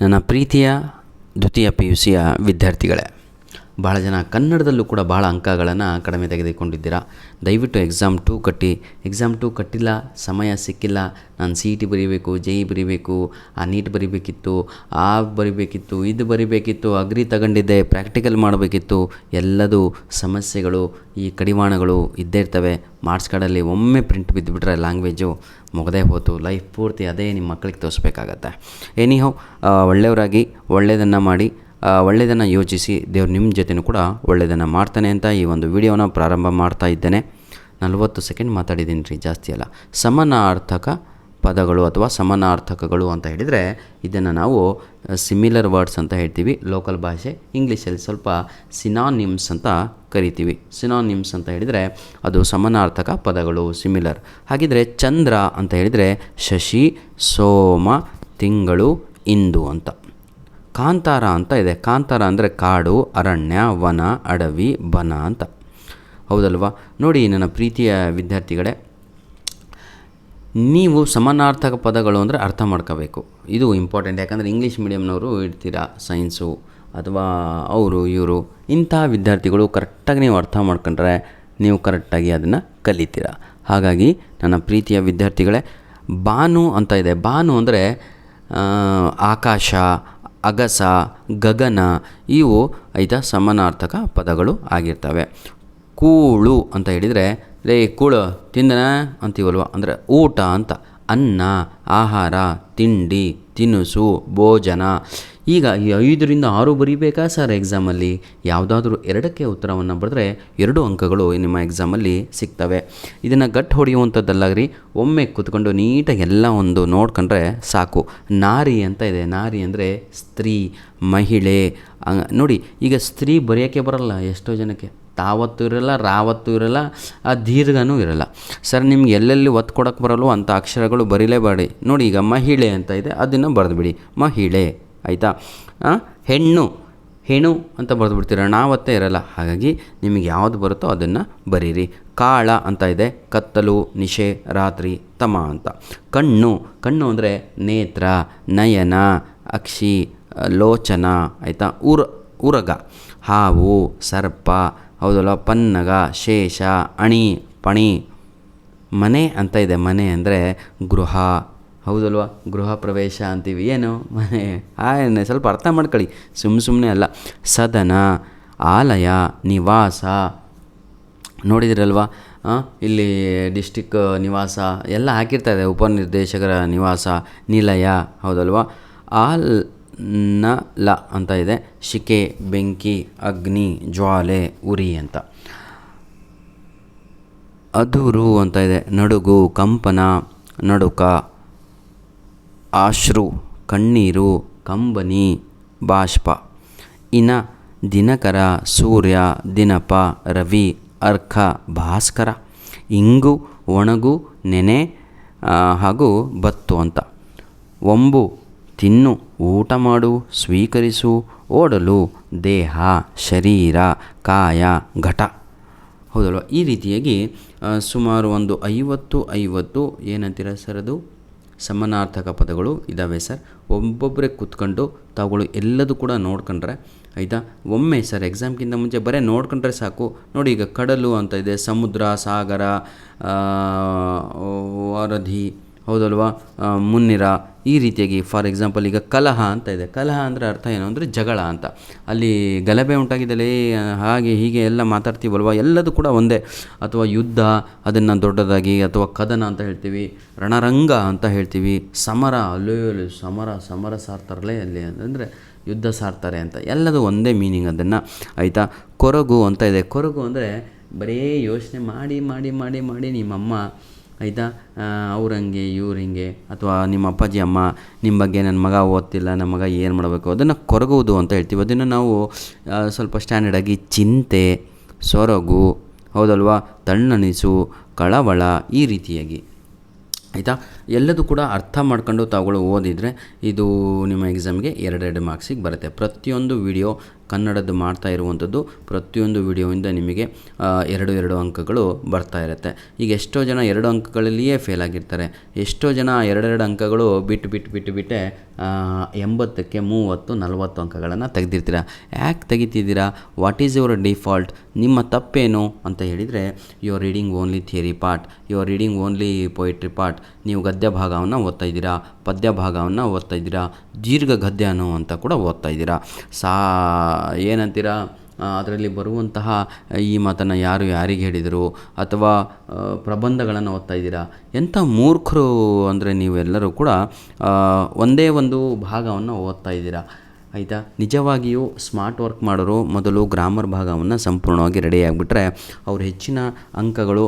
ನನ್ನ ಪ್ರೀತಿಯ ದ್ವಿತೀಯ ಪಿ ಯು ಸಿಯ ವಿದ್ಯಾರ್ಥಿಗಳೇ. ಭಾಳ ಜನ ಕನ್ನಡದಲ್ಲೂ ಕೂಡ ಭಾಳ ಅಂಕಗಳನ್ನು ಕಡಿಮೆ ತೆಗೆದುಕೊಂಡಿದ್ದೀರಾ. ದಯವಿಟ್ಟು ಎಕ್ಸಾಮ್ ಟೂ ಕಟ್ಟಿ. ಎಕ್ಸಾಮ್ ಟೂ ಕಟ್ಟಿಲ್ಲ, ಸಮಯ ಸಿಕ್ಕಿಲ್ಲ. ನಾನು ಸಿ ಇ ಟಿ ಬರೀಬೇಕು ಜೆ ಇ ಬರೀಬೇಕು, ಆ ನೀಟ್ ಬರೀಬೇಕಿತ್ತು, ಆ ಬರೀಬೇಕಿತ್ತು, ಇದು ಬರೀಬೇಕಿತ್ತು, ಅಗ್ರಿ ತಗೊಂಡಿದ್ದೆ ಪ್ರಾಕ್ಟಿಕಲ್ ಮಾಡಬೇಕಿತ್ತು. ಎಲ್ಲದೂ ಸಮಸ್ಯೆಗಳು, ಈ ಕಡಿವಾಣಗಳು ಇದ್ದೇ ಇರ್ತವೆ. ಮಾರ್ಕ್ಸ್ ಕಾರ್ಡಲ್ಲಿ ಒಮ್ಮೆ ಪ್ರಿಂಟ್ ಬಿದ್ದುಬಿಟ್ರೆ ಲ್ಯಾಂಗ್ವೇಜು ಮುಗದೇ ಹೋತು. ಲೈಫ್ ಪೂರ್ತಿ ಅದೇ ನಿಮ್ಮ ಮಕ್ಕಳಿಗೆ ತೋರಿಸ್ಬೇಕಾಗತ್ತೆ. ಎನಿಹೋ ಒಳ್ಳೆಯವರಾಗಿ ಒಳ್ಳೆಯದನ್ನು ಮಾಡಿ ಒಳ್ಳೆಯದನ್ನು ಯೋಚಿಸಿ ದೇವ್ರು ನಿಮ್ಮ ಜೊತೆನೂ ಕೂಡ ಒಳ್ಳೆಯದನ್ನು ಮಾಡ್ತಾನೆ ಅಂತ ಈ ಒಂದು ವಿಡಿಯೋನ ಪ್ರಾರಂಭ ಮಾಡ್ತಾ ಇದ್ದೇನೆ. ನಲವತ್ತು ಸೆಕೆಂಡ್ ಮಾತಾಡಿದ್ದೀನಿ ರೀ, ಜಾಸ್ತಿ ಅಲ್ಲ. ಸಮನಾರ್ಥಕ ಪದಗಳು ಅಥವಾ ಸಮನಾರ್ಥಕಗಳು ಅಂತ ಹೇಳಿದರೆ ಇದನ್ನು ನಾವು ಸಿಮಿಲರ್ ವರ್ಡ್ಸ್ ಅಂತ ಹೇಳ್ತೀವಿ. ಲೋಕಲ್ ಭಾಷೆ, ಇಂಗ್ಲೀಷಲ್ಲಿ ಸ್ವಲ್ಪ ಸಿನಾನಿಮ್ಸ್ ಅಂತ ಕರಿತೀವಿ. ಸಿನಾನಿಮ್ಸ್ ಅಂತ ಹೇಳಿದರೆ ಅದು ಸಮನಾರ್ಥಕ ಪದಗಳು ಸಿಮಿಲರ್ ಹಾಗಿದ್ರೆ ಚಂದ್ರ ಅಂತ ಹೇಳಿದರೆ ಶಶಿ, ಸೋಮ, ತಿಂಗಳು, ಇಂದು ಅಂತ. ಕಾಂತಾರ ಅಂತ ಇದೆ. ಕಾಂತಾರ ಅಂದರೆ ಕಾಡು, ಅರಣ್ಯ, ವನ, ಅಡವಿ, ಬನ ಅಂತ. ಹೌದಲ್ವಾ? ನೋಡಿ ನನ್ನ ಪ್ರೀತಿಯ ವಿದ್ಯಾರ್ಥಿಗಳೇ, ನೀವು ಸಮಾನಾರ್ಥಕ ಪದಗಳು ಅಂದರೆ ಅರ್ಥ ಮಾಡ್ಕೋಬೇಕು. ಇದು ಇಂಪಾರ್ಟೆಂಟ್ ಯಾಕಂದರೆ ಇಂಗ್ಲೀಷ್ ಮೀಡಿಯಮ್ನವರು ಇರ್ತೀರಾ ಸೈನ್ಸು ಅಥವಾ ಅವರು, ಇವರು, ಇಂಥ ವಿದ್ಯಾರ್ಥಿಗಳು ಕರೆಕ್ಟಾಗಿ ನೀವು ಅರ್ಥ ಮಾಡ್ಕೊಂಡ್ರೆ ನೀವು ಕರೆಕ್ಟಾಗಿ ಅದನ್ನು ಕಲಿತೀರ. ಹಾಗಾಗಿ ನನ್ನ ಪ್ರೀತಿಯ ವಿದ್ಯಾರ್ಥಿಗಳೇ, ಬಾನು ಅಂತ ಇದೆ. ಬಾನು ಅಂದರೆ ಆಕಾಶ ಅಗಸ, ಗಗನ ಇವು ಆಯಿತಾ ಸಮಾನಾರ್ಥಕ ಪದಗಳು ಆಗಿರ್ತವೆ. ಕೂಳು ಅಂತ ಹೇಳಿದರೆ ರೇ ಕೂಳು, ತಿಂದನ? ಅಂತೀವಲ್ವ? ಅಂದರೆ ಊಟ ಅಂತ. ಅನ್ನ, ಆಹಾರ, ತಿಂಡಿ, ತಿನಿಸು, ಭೋಜನ. ಈಗ ಈ ಐದರಿಂದ ಆರು ಬರೀಬೇಕಾ ಸರ್ ಎಕ್ಸಾಮಲ್ಲಿ? ಯಾವುದಾದ್ರೂ ಎರಡಕ್ಕೆ ಉತ್ತರವನ್ನು ಬರೆದ್ರೆ ಎರಡು ಅಂಕಗಳು ನಿಮ್ಮ ಎಕ್ಸಾಮಲ್ಲಿ ಸಿಗ್ತವೆ. ಇದನ್ನು ಗಟ್ಟು ಹೊಡೆಯುವಂಥದ್ದಲ್ಲಾಗ್ರಿ, ಒಮ್ಮೆ ಕೂತ್ಕೊಂಡು ನೀಟಾಗಿ ಎಲ್ಲ ಒಂದು ನೋಡ್ಕೊಂಡ್ರೆ ಸಾಕು. ನಾರಿ ಅಂತ ಇದೆ. ನಾರಿ ಅಂದರೆ ಸ್ತ್ರೀ, ಮಹಿಳೆ. ನೋಡಿ, ಈಗ ಸ್ತ್ರೀ ಬರೆಯೋಕ್ಕೆ ಬರಲ್ಲ ಎಷ್ಟೋ ಜನಕ್ಕೆ. ತಾವತ್ತು ಇರಲ್ಲ, ರಾವತ್ತು ಇರಲ್ಲ, ಆ ದೀರ್ಘನೂ ಇರಲ್ಲ. ಸರ್, ನಿಮ್ಗೆ ಎಲ್ಲೆಲ್ಲಿ ಒತ್ತು ಕೊಡೋಕ್ಕೆ ಬರಲ್ವೋ ಅಂಥ ಅಕ್ಷರಗಳು ಬರೀಲೇಬೇಡಿ. ನೋಡಿ, ಈಗ ಮಹಿಳೆ ಅಂತ ಇದೆ, ಅದನ್ನು ಬರೆದುಬಿಡಿ. ಮಹಿಳೆ. ಆಯಿತಾ? ಹೆಣ್ಣು. ಹೆಣು ಅಂತ ಬರೆದು ಬಿಡ್ತೀರ ನಾವತ್ತೇ ಇರಲ್ಲ. ಹಾಗಾಗಿ ನಿಮಗೆ ಯಾವುದು ಬರುತ್ತೋ ಅದನ್ನು ಬರೀರಿ. ಕಾಳ ಅಂತ ಇದೆ. ಕತ್ತಲು, ನಿಶೆ, ರಾತ್ರಿ, ತಮ ಅಂತ. ಕಣ್ಣು. ಕಣ್ಣು ಅಂದರೆ ನೇತ್ರ, ನಯನ, ಅಕ್ಷಿ ಲೋಚನ, ಆಯಿತಾ? ಉರ, ಉರಗ. ಹಾವು, ಸರ್ಪ, ಹೌದಲ್ಲ? ಪನ್ನಗ, ಶೇಷ, ಅಣಿ, ಪಣಿ. ಮನೆ ಅಂತ ಇದೆ. ಮನೆ ಅಂದರೆ ಗೃಹ ಹೌದಲ್ವ? ಗೃಹ ಪ್ರವೇಶ ಅಂತೀವಿ. ಏನು? ಮನೆ. ಆ ಸ್ವಲ್ಪ ಅರ್ಥ ಮಾಡ್ಕೊಳ್ಳಿ. ಸುಮ್ಮ ಸುಮ್ಮನೆ ಅಲ್ಲ. ಸದನ, ಆಲಯ, ನಿವಾಸ. ನೋಡಿದಿರಲ್ವಾ? ಇಲ್ಲಿ ಡಿಸ್ಟಿಕ್, ನಿವಾಸ ಎಲ್ಲ ಹಾಕಿರ್ತಾರೆ. ಉಪನಿರ್ದೇಶಕರ ನಿವಾಸ, ನಿಲಯ. ಹೌದಲ್ವಾ? ಆಲ್ನ ಲ ಅಂತ ಇದೆ. ಶಿಕೆ ಬೆಂಕಿ, ಅಗ್ನಿ, ಜ್ವಾಲೆ, ಉರಿ ಅಂತ. ಅದುರು ಅಂತ ಇದೆ. ನಡುಗು, ಕಂಪನ, ನಡುಕ. ಆಶ್ರು, ಕಣ್ಣೀರು, ಕಂಬನಿ, ಬಾಷ್ಪ. ಇನ ದಿನಕರ, ಸೂರ್ಯ, ದಿನಪ, ರವಿ, ಅರ್ಕ, ಭಾಸ್ಕರ. ಇಂಗು, ಒಣಗು, ನೆನೆ ಹಾಗೂ ಬತ್ತು ಅಂತ. ಒಂಬು, ತಿನ್ನು, ಊಟ ಮಾಡು, ಸ್ವೀಕರಿಸು, ಓಡಲು, ದೇಹ, ಶರೀರ, ಕಾಯ, ಘಟ. ಹೌದಲ್ವ? ಈ ರೀತಿಯಾಗಿ ಸುಮಾರು ಒಂದು ಐವತ್ತು ಐವತ್ತು, ಏನಂತೀರ ಸರ್ ಅದು? ಸಮಾನಾರ್ಥಕ ಪದಗಳು ಇದ್ದಾವೆ ಸರ್. ಒಬ್ಬೊಬ್ಬರೇ ಕೂತ್ಕೊಂಡು ತಾವುಗಳು ಎಲ್ಲದೂ ಕೂಡ ನೋಡ್ಕೊಂಡ್ರೆ ಆಯಿತಾ? ಒಮ್ಮೆ ಸರ್ ಎಕ್ಸಾಮ್ಗಿಂತ ಮುಂಚೆ ಬರೀ ನೋಡ್ಕೊಂಡ್ರೆ ಸಾಕು. ನೋಡಿ ಈಗ ಕಡಲು ಅಂತ ಇದೆ, ಸಮುದ್ರ, ಸಾಗರ ವರಧಿ ಹೌದಲ್ವಾ? ಮುನ್ನಿರ ಈ ರೀತಿಯಾಗಿ ಫಾರ್ ಎಕ್ಸಾಂಪಲ್ ಈಗ ಕಲಹ ಅಂತ ಇದೆ. ಕಲಹ ಅಂದರೆ ಅರ್ಥ ಏನು ಅಂದರೆ ಜಗಳ ಅಂತ. ಅಲ್ಲಿ ಗಲಭೆ ಉಂಟಾಗಿದ್ದಲ್ಲೇ ಹಾಗೆ ಹೀಗೆ ಎಲ್ಲ ಮಾತಾಡ್ತೀವಲ್ವ ಎಲ್ಲದೂ ಕೂಡ ಒಂದೇ. ಅಥವಾ ಯುದ್ಧ, ಅದನ್ನು ದೊಡ್ಡದಾಗಿ, ಅಥವಾ ಕದನ ಅಂತ ಹೇಳ್ತೀವಿ. ರಣರಂಗ ಅಂತ ಹೇಳ್ತೀವಿ. ಸಮರ, ಅಲ್ಲೋ ಸಮರ ಸಮರ ಸಾರ್ತಾರಲ್ಲೇ ಅಲ್ಲಿ ಅಂದರೆ ಯುದ್ಧ ಸಾರ್ತಾರೆ ಅಂತ. ಎಲ್ಲದೂ ಒಂದೇ ಮೀನಿಂಗ್ ಅದನ್ನು. ಆಯಿತಾ? ಕೊರಗು ಅಂತ ಇದೆ. ಕೊರಗು ಅಂದರೆ ಬರೀ ಯೋಚನೆ ಮಾಡಿ ಮಾಡಿ ಮಾಡಿ ಮಾಡಿ ನಿಮ್ಮಮ್ಮ ಆಯಿತಾ? ಅವ್ರಂಗೆ ಇವ್ರು ಹಿಂಗೆ ಅಥವಾ ನಿಮ್ಮ ಅಪ್ಪಾಜಿ, ಅಮ್ಮ ನಿಮ್ಮ ಬಗ್ಗೆ ನನ್ನ ಮಗ ಓದ್ತಿಲ್ಲ ನಮ್ಮ ಮಗ ಏನು ಮಾಡಬೇಕು, ಅದನ್ನು ಕೊರಗುವುದು ಅಂತ ಹೇಳ್ತೀವಿ. ಅದನ್ನು ನಾವು ಸ್ವಲ್ಪ ಸ್ಟ್ಯಾಂಡರ್ಡಾಗಿ ಚಿಂತೆ, ಸೊರಗು, ಹೌದಲ್ವಾ? ತಣ್ಣನಿಸು, ಕಳವಳ ಈ ರೀತಿಯಾಗಿ. ಆಯಿತಾ? ಎಲ್ಲದೂ ಕೂಡ ಅರ್ಥ ಮಾಡ್ಕೊಂಡು ತಾವುಗಳು ಓದಿದರೆ ಇದು ನಿಮ್ಮ ಎಕ್ಸಾಮ್ಗೆ ಎರಡೆರಡು ಮಾರ್ಕ್ಸಿಗೆ ಬರುತ್ತೆ. ಪ್ರತಿಯೊಂದು ವಿಡಿಯೋ ಕನ್ನಡದ್ದು ಮಾಡ್ತಾ ಇರುವಂಥದ್ದು ಪ್ರತಿಯೊಂದು ವಿಡಿಯೋಯಿಂದ ನಿಮಗೆ ಎರಡು ಎರಡು ಅಂಕಗಳು ಬರ್ತಾ ಇರುತ್ತೆ. ಈಗ ಎಷ್ಟೋ ಜನ ಎರಡು ಅಂಕಗಳಲ್ಲಿಯೇ ಫೇಲ್ ಆಗಿರ್ತಾರೆ. ಎಷ್ಟೋ ಜನ ಎರಡೆರಡು ಅಂಕಗಳು ಬಿಟ್ಟು ಬಿಟ್ಟು ಬಿಟ್ಟು ಬಿಟ್ಟೆ ಎಂಬತ್ತಕ್ಕೆ ಮೂವತ್ತು, ನಲವತ್ತು ಅಂಕಗಳನ್ನು ತೆಗೆದಿರ್ತೀರ? ಯಾಕೆ ತೆಗಿತಿದ್ದೀರಾ? ವಾಟ್ ಈಸ್ ಯುವರ್ ಡಿಫಾಲ್ಟ್ ನಿಮ್ಮ ತಪ್ಪೇನು? ಅಂತ ಹೇಳಿದರೆ you are reading only theory part you are reading only poetry part ನೀವು ಗದ್ಯ ಭಾಗವನ್ನು ಓದ್ತಾ ಇದ್ದೀರಾ? ಪದ್ಯ ಭಾಗವನ್ನು ಓದ್ತಾ ಇದ್ದೀರಾ? ದೀರ್ಘ ಗದ್ಯ ಅಂತ ಕೂಡ ಓದ್ತಾ ಇದ್ದೀರಾ? ಸಾ, ಏನಂತೀರಾ? ಅದರಲ್ಲಿ ಬರುವಂತಹ ಈ ಮಾತನ್ನು ಯಾರು ಯಾರಿಗೆ ಹೇಳಿದರು? ಅಥವಾ ಪ್ರಬಂಧಗಳನ್ನು ಓದ್ತಾ ಇದ್ದೀರಾ? ಎಂಥ ಮೂರ್ಖರು ಅಂದರೆ ನೀವೆಲ್ಲರೂ ಕೂಡ ಒಂದೇ ಒಂದು ಭಾಗವನ್ನು ಓದ್ತಾ ಇದ್ದೀರಾ? ಆಯಿತಾ? ನಿಜವಾಗಿಯೂ ಸ್ಮಾರ್ಟ್ ವರ್ಕ್ ಮಾಡೋರು ಮೊದಲು ಗ್ರಾಮರ್ ಭಾಗವನ್ನು ಸಂಪೂರ್ಣವಾಗಿ ರೆಡಿ ಆಗಿಬಿಟ್ರೆ ಅವ್ರು ಹೆಚ್ಚಿನ ಅಂಕಗಳು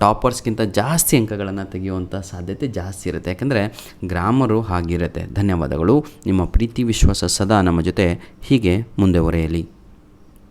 ಟಾಪರ್ಸ್ಗಿಂತ ಜಾಸ್ತಿ ಅಂಕಗಳನ್ನು ತೆಗೆಯುವಂಥ ಸಾಧ್ಯತೆ ಜಾಸ್ತಿ ಇರುತ್ತೆ. ಯಾಕೆಂದರೆ ಗ್ರಾಮರು ಹಾಗಿರುತ್ತೆ. ಧನ್ಯವಾದಗಳು. ನಿಮ್ಮ ಪ್ರೀತಿ ವಿಶ್ವಾಸ ಸದಾ ನಮ್ಮ ಜೊತೆ ಹೀಗೆ ಮುಂದೆ ಒರೆಯಲಿ